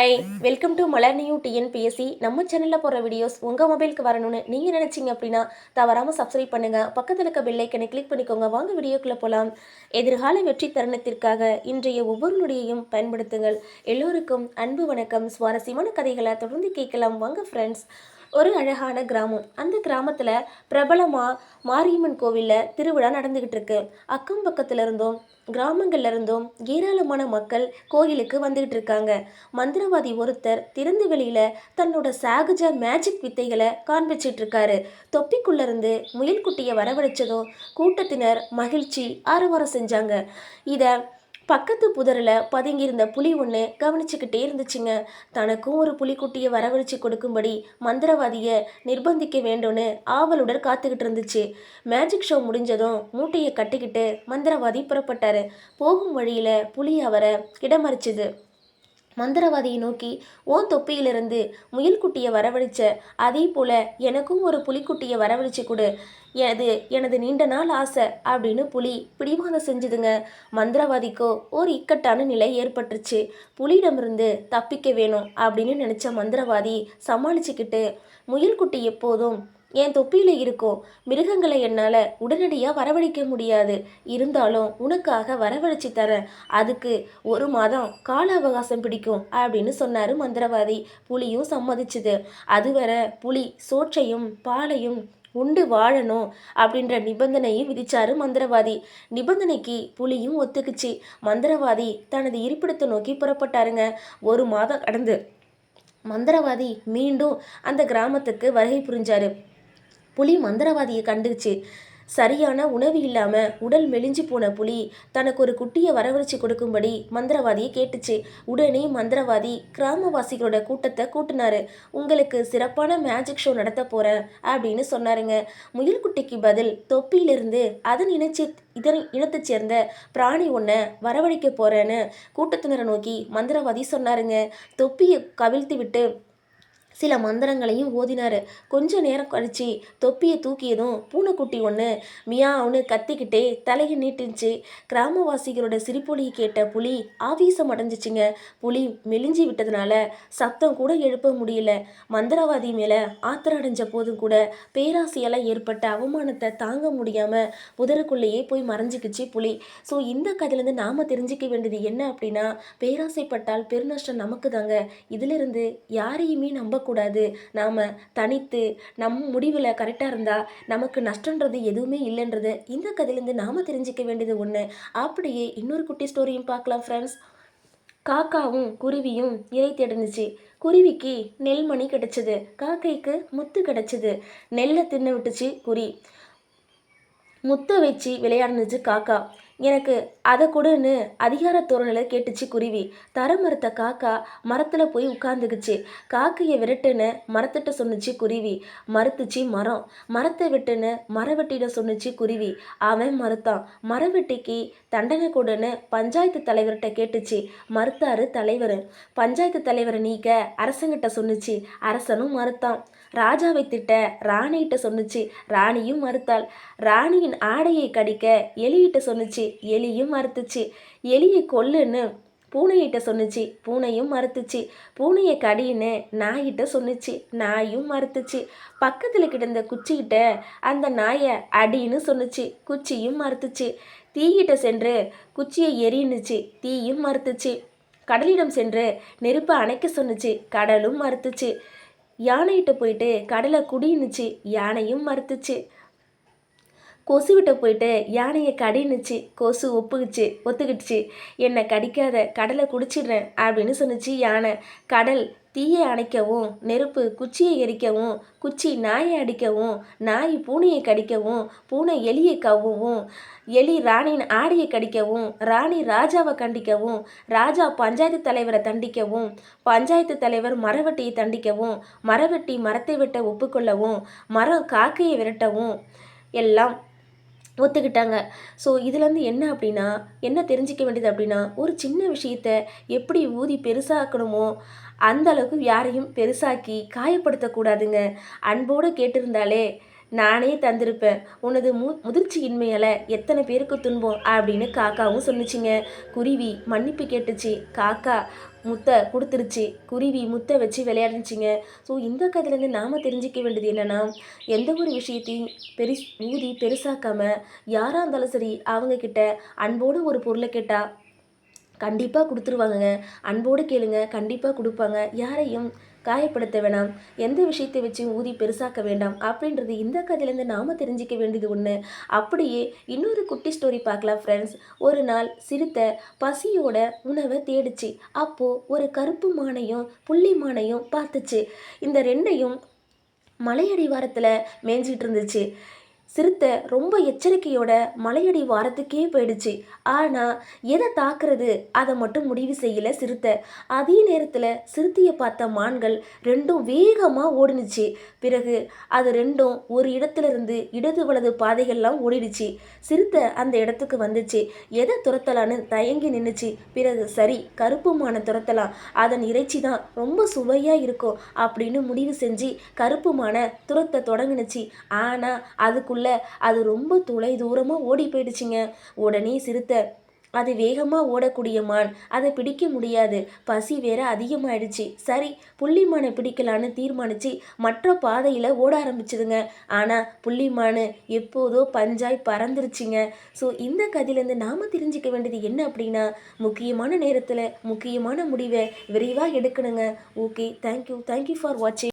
Hi welcome to Malar new TNPSC நம்ம சேனலில் போகிற வீடியோஸ் உங்கள் மொபைலுக்கு வரணும்னு நீங்கள் நினச்சிங்க அப்படின்னா தவறாமல் சப்ஸ்கிரைப் பண்ணுங்கள் பக்கத்தில் இருக்க பெல்லைக்கனை கிளிக் பண்ணிக்கோங்க. வாங்க வீடியோக்குள்ளே போகலாம் எதிர்கால வெற்றி தருணத்திற்காக இன்றைய ஒவ்வொரு நொடியையும் பயன்படுத்துங்கள். எல்லோருக்கும் அன்பு வணக்கம். சுவாரஸ்யமான கதைகளை தொடர்ந்து கேட்கலாம். வாங்க ஃப்ரெண்ட்ஸ் ஒரு அழகான கிராமம். அந்த கிராமத்தில் பிரபலமாக மாரியம்மன் கோவிலில் திருவிழா நடந்துக்கிட்டு இருக்கு அக்கம் பக்கத்துல இருந்தும் கிராமங்கள்ல இருந்தும் ஏராளமான மக்கள் கோயிலுக்கு வந்துகிட்டு இருக்காங்க மந்திரவாதி ஒருத்தர் திறந்து வெளியில தன்னோட சாகஜ மேஜிக் வித்தைகளை காண்பிச்சிட்டு இருக்காரு தொப்பிக்குள்ள இருந்து முயல்குட்டியை வரவழைச்சதும் கூட்டத்தினர் மகிழ்ச்சி ஆரவாரம் செஞ்சாங்க. இதை பக்கத்து புதரில் பதுங்கியிருந்த புலி ஒன்று கவனிச்சுக்கிட்டே இருந்துச்சுங்க. தனக்கும் ஒரு புலிக்குட்டியை வரவழைச்சு கொடுக்கும்படி மந்திரவாதியை நிர்பந்திக்க வேண்டும்னு ஆவலுடன் காத்துக்கிட்டு இருந்துச்சு. மேஜிக் ஷோ முடிஞ்சதும் மூட்டையை கட்டிக்கிட்டு மந்திரவாதி புறப்பட்டார். போகும் வழியில் புலி அவரை இடமறிச்சுது. மந்திரவாதியை நோக்கி ஓன் தொப்பியிலிருந்து முயல்குட்டியை வரவழைச்ச அதே போல எனக்கும் ஒரு புலிக்குட்டியை வரவழிச்சு கொடு. எனது எனது நீண்ட நாள் ஆசை அப்படின்னு புலி பிடிவாதம் செஞ்சுதுங்க. மந்திரவாதிக்கோ ஒரு இக்கட்டான நிலை ஏற்பட்டுருச்சு. புலியிடமிருந்து தப்பிக்க வேணும் அப்படின்னு நினச்ச மந்திரவாதி சமாளிச்சுக்கிட்டு முயல்குட்டி எப்போதும் என் தொப்பியில் இருக்கும் மிருகங்களை என்னால் உடனடியாக வரவழைக்க முடியாது. இருந்தாலும் உனக்காக வரவழைச்சி தரேன். அதுக்கு ஒரு மாதம் கால அவகாசம் பிடிக்கும் அப்படின்னு சொன்னார் மந்திரவாதி. புலியும் சம்மதிச்சுது. அதுவரை புலி சோற்றையும் பாலையும் உண்டு வாழணும் அப்படின்ற நிபந்தனையும் விதிச்சாரு மந்திரவாதி. நிபந்தனைக்கு புலியும் ஒத்துக்குச்சு. மந்திரவாதி தனது இருப்பிடத்தை நோக்கி புறப்பட்டாருங்க. ஒரு மாதம் கடந்து மந்திரவாதி மீண்டும் அந்த கிராமத்துக்கு வருகை புரிஞ்சாரு. புலி மந்திரவாதியை கண்டுச்சு சரியான உணவு இல்லாமல் உடல் மெலிஞ்சு போன புலி தனக்கு ஒரு குட்டியை வரவழைச்சு கொடுக்கும்படி மந்திரவாதியை கேட்டுச்சு. உடனே மந்திரவாதி கிராமவாசிகளோட கூட்டத்தை கூட்டினாரு. உங்களுக்கு சிறப்பான மேஜிக் ஷோ நடத்த போகிறேன் அப்படின்னு சொன்னாருங்க. முயல்குட்டிக்கு பதில் தொப்பியிலிருந்து அதன் இணைச்சி இதன் இனத்தைச் சேர்ந்த பிராணி ஒன்றை வரவழைக்க போகிறேன்னு கூட்டத்தினரை நோக்கி மந்திரவாதி சொன்னாருங்க. தொப்பியை கவிழ்த்து விட்டு சில மந்திரங்களையும் ஓதினார். கொஞ்ச நேரம் கழிச்சு தொப்பியை தூக்கியதும் பூனைக்குட்டி ஒன்று மியாவுன்னு கத்திக்கிட்டே தலையை நீட்டுச்சு. கிராமவாசிகளோட சிரிப்பொலியை கேட்ட புலி ஆவேசம் அடைஞ்சிச்சுங்க. புலி மெலிஞ்சி விட்டதுனால சத்தம் கூட எழுப்ப முடியல. மந்திரவாதி மேலே ஆத்திரம் அடைஞ்ச போதும் கூட பேராசையால் ஏற்பட்ட அவமானத்தை தாங்க முடியாமல் புதருக்குள்ளேயே போய் மறைஞ்சிக்கிச்சு புலி. ஸோ இந்த கதையிலேருந்து நாம் தெரிஞ்சிக்க வேண்டியது என்ன அப்படின்னா பேராசைப்பட்டால் பெருநஷ்டம் நமக்கு தாங்க இதிலிருந்து யாரையுமே நம்ப கூடாது நாம் தனித்து நம் முடிவில் கரெக்டாக இருந்தால் நமக்கு நஷ்டன்றது எதுவுமே இல்லைன்றது இந்த கதையிலேருந்து நாம் தெரிஞ்சிக்க வேண்டியது ஒன்று அப்படியே இன்னொரு குட்டி ஸ்டோரியும் பார்க்கலாம் ஃப்ரெண்ட்ஸ் காக்காவும் குருவியும் இறை தேடுனுச்சு குருவிக்கு நெல்மணி கிடச்சிது. காக்கைக்கு முத்து கிடச்சிது. நெல்லை தின்னு விட்டுச்சு குருவி. முத்தை வச்சு விளையாடுனுச்சு காக்கா. எனக்கு அதை கொடுன்னு அதிகார தோரணையில் கேட்டுச்சு குருவி. தர மறுத்த காக்கா மரத்தில் போய் உட்காந்துக்குச்சு காக்கையை விரட்டுன்னு மரத்திட்ட சொன்னுச்சு குருவி. மறுத்துச்சு மரம். மரத்தை விட்டுன்னு மரவெட்டிட சொன்னுச்சு குருவி. அவன் மறுத்தான். மரவெட்டிக்கு தண்டனை கொடுன்னு பஞ்சாயத்து தலைவர்கிட்ட கேட்டுச்சு. மறுத்தாரு தலைவர். பஞ்சாயத்து தலைவரை நீக்க அரசங்கிட்ட சொன்னுச்சு. அரசனும் மறுத்தான். ராஜாவை திட்ட ராணிகிட்ட சொன்னுச்சு. ராணியும் மறுத்தாள். ராணியின் ஆடையை கடிக்க எலிகிட்ட சொன்னுச்சு. எலியும் மறுத்துச்சு எலியை கொல்லுன்னு பூனையிட்ட சொன்னுச்சு. பூனையும் மறுத்துச்சு பூனையை கடின்னு நாய்கிட்ட சொன்னுச்சு. நாயும் மறுத்துச்சு பக்கத்தில் கிடந்த குச்சிக்கிட்ட அந்த நாயை அடின்னு சொன்னுச்சு. குச்சியும் மறுத்துச்சு தீயிட்ட சென்று குச்சியை எரின்னுச்சு தீயும் மறுத்துச்சு கடலிடம் சென்று நெருப்பை அணைக்க சொன்னுச்சு. கடலும் மறுத்துச்சு யானைகிட்ட போயிட்டு கடலை குடின்னுச்சு யானையும் மறுத்துச்சு கொசுவிட்ட போயிட்டு யானையை கடினுச்சு கொசு ஒப்புக்குச்சு ஒத்துக்கிடுச்சு. என்னை கடிக்காத கடலை குடிச்சிடுறேன் அப்படின்னு சொன்னிச்சு யானை. கடல் தீயை அணைக்கவும் நெருப்பு குச்சியை எரிக்கவும் குச்சி நாயை அடிக்கவும் நாய் பூனையை கடிக்கவும் பூனை எலியை கவ்வும் எலி ராணியின் ஆடையை கடிக்கவும் ராணி ராஜாவை கண்டிக்கவும் ராஜா பஞ்சாயத்து தலைவரை தண்டிக்கவும் பஞ்சாயத்து தலைவர் மரவெட்டியை தண்டிக்கவும் மரவெட்டி மரத்தை வெட்ட ஒப்புக்கொள்ளவும் மரம் காக்கையை விரட்டவும் எல்லாம் ஒத்துக்கிட்டாங்க. ஸோ இதுலேருந்து என்ன அப்படின்னா என்ன தெரிஞ்சிக்க வேண்டியது அப்படின்னா ஒரு சின்ன விஷயத்த எப்படி ஊதி பெருசாக்கணுமோ அந்த அளவுக்கு யாரையும் பெருசாக்கி காயப்படுத்தக்கூடாதுங்க. அன்போடு கேட்டிருந்தாலே நானே தந்திருப்பேன். உனது மு முதிர்ச்சியின்மையால் எத்தனை பேருக்கு துன்பம்? அப்படின்னு காக்காவும் சொன்னிச்சிங்க. குருவி மன்னிப்பு கேட்டுச்சு. காக்கா முத்தை கொடுத்துருச்சு. குருவி முத்தை வச்சு விளையாடுச்சிங்க. ஸோ இந்த கதையிலேருந்து நாம் தெரிஞ்சிக்க வேண்டியது என்னென்னா எந்த ஒரு விஷயத்தையும் பெருஸ் ஊதி பெருசாக்காமல் யாராக இருந்தாலும் சரி அவங்கக்கிட்ட அன்போடு ஒரு பொருளை கேட்டால் கண்டிப்பாக கொடுத்துருவாங்கங்க. அன்போடு கேளுங்க. கண்டிப்பாக கொடுப்பாங்க. யாரையும் காயப்படுத்த வேணாம். எந்த விஷயத்தை வச்சு ஊதி பெருசாக்க வேண்டாம்? அப்படின்றது இந்த கதையிலேருந்து நாம் தெரிஞ்சிக்க வேண்டியது ஒன்று அப்படியே இன்னொரு குட்டி ஸ்டோரி பார்க்கலாம் ஃப்ரெண்ட்ஸ் ஒரு நாள் சிறுத்தை பசியோட உணவை தேடிச்சு. அப்போது ஒரு கருப்பு மானையும் புள்ளி மானையும் பார்த்துச்சு. இந்த ரெண்டையும் மலையடி வாரத்தில் மேய்ஞ்சிட்டு இருந்துச்சு. சிறுத்தை ரொம்ப எச்சரிக்கையோட மலையடி வாரத்துக்கே போயிடுச்சு. ஆனால் எதை தாக்குறது? அதை மட்டும் முடிவு செய்யல சிறுத்தை. அதே நேரத்தில் சிறுத்தையை பார்த்த மான்கள் ரெண்டும் வேகமாக ஓடினுச்சு. பிறகு அது ரெண்டும் ஒரு இடத்துல இருந்து இடது வலது பாதைகள்லாம் ஓடிடுச்சு. சிறுத்தை அந்த இடத்துக்கு வந்துச்சு. எதை துரத்தலான்னு தயங்கி நின்றுச்சு பிறகு சரி கருப்பு மானை துரத்தலாம். அதன் இறைச்சி தான் ரொம்ப சுவையாக இருக்கும் அப்படின்னு முடிவு செஞ்சு கருப்பு மானை துரத்த தொடங்கினுச்சு. ஆனால் அதுக்குள்ள அது ரொம்ப தொலை தூரமாக ஓடி போயிடுச்சுங்க. உடனே சிறுத்தை அது வேகமாக ஓடக்கூடிய மான் அதை பிடிக்க முடியாது. பசி வேற அதிகமாயிடுச்சு. சரி புள்ளிமானை பிடிக்கலான்னு தீர்மானிச்சு மற்ற பாதையில் ஓட ஆரம்பிச்சதுங்க. ஆனால் புள்ளிமானு எப்போதோ பஞ்சாய் பறந்துருச்சுங்க. ஸோ இந்த கதையிலேருந்து நாம் தெரிஞ்சுக்க வேண்டியது என்ன அப்படின்னா முக்கியமான நேரத்தில் முக்கியமான முடிவை விரைவாக எடுக்கணுங்க. Okay thank you thank you for வாட்சிங்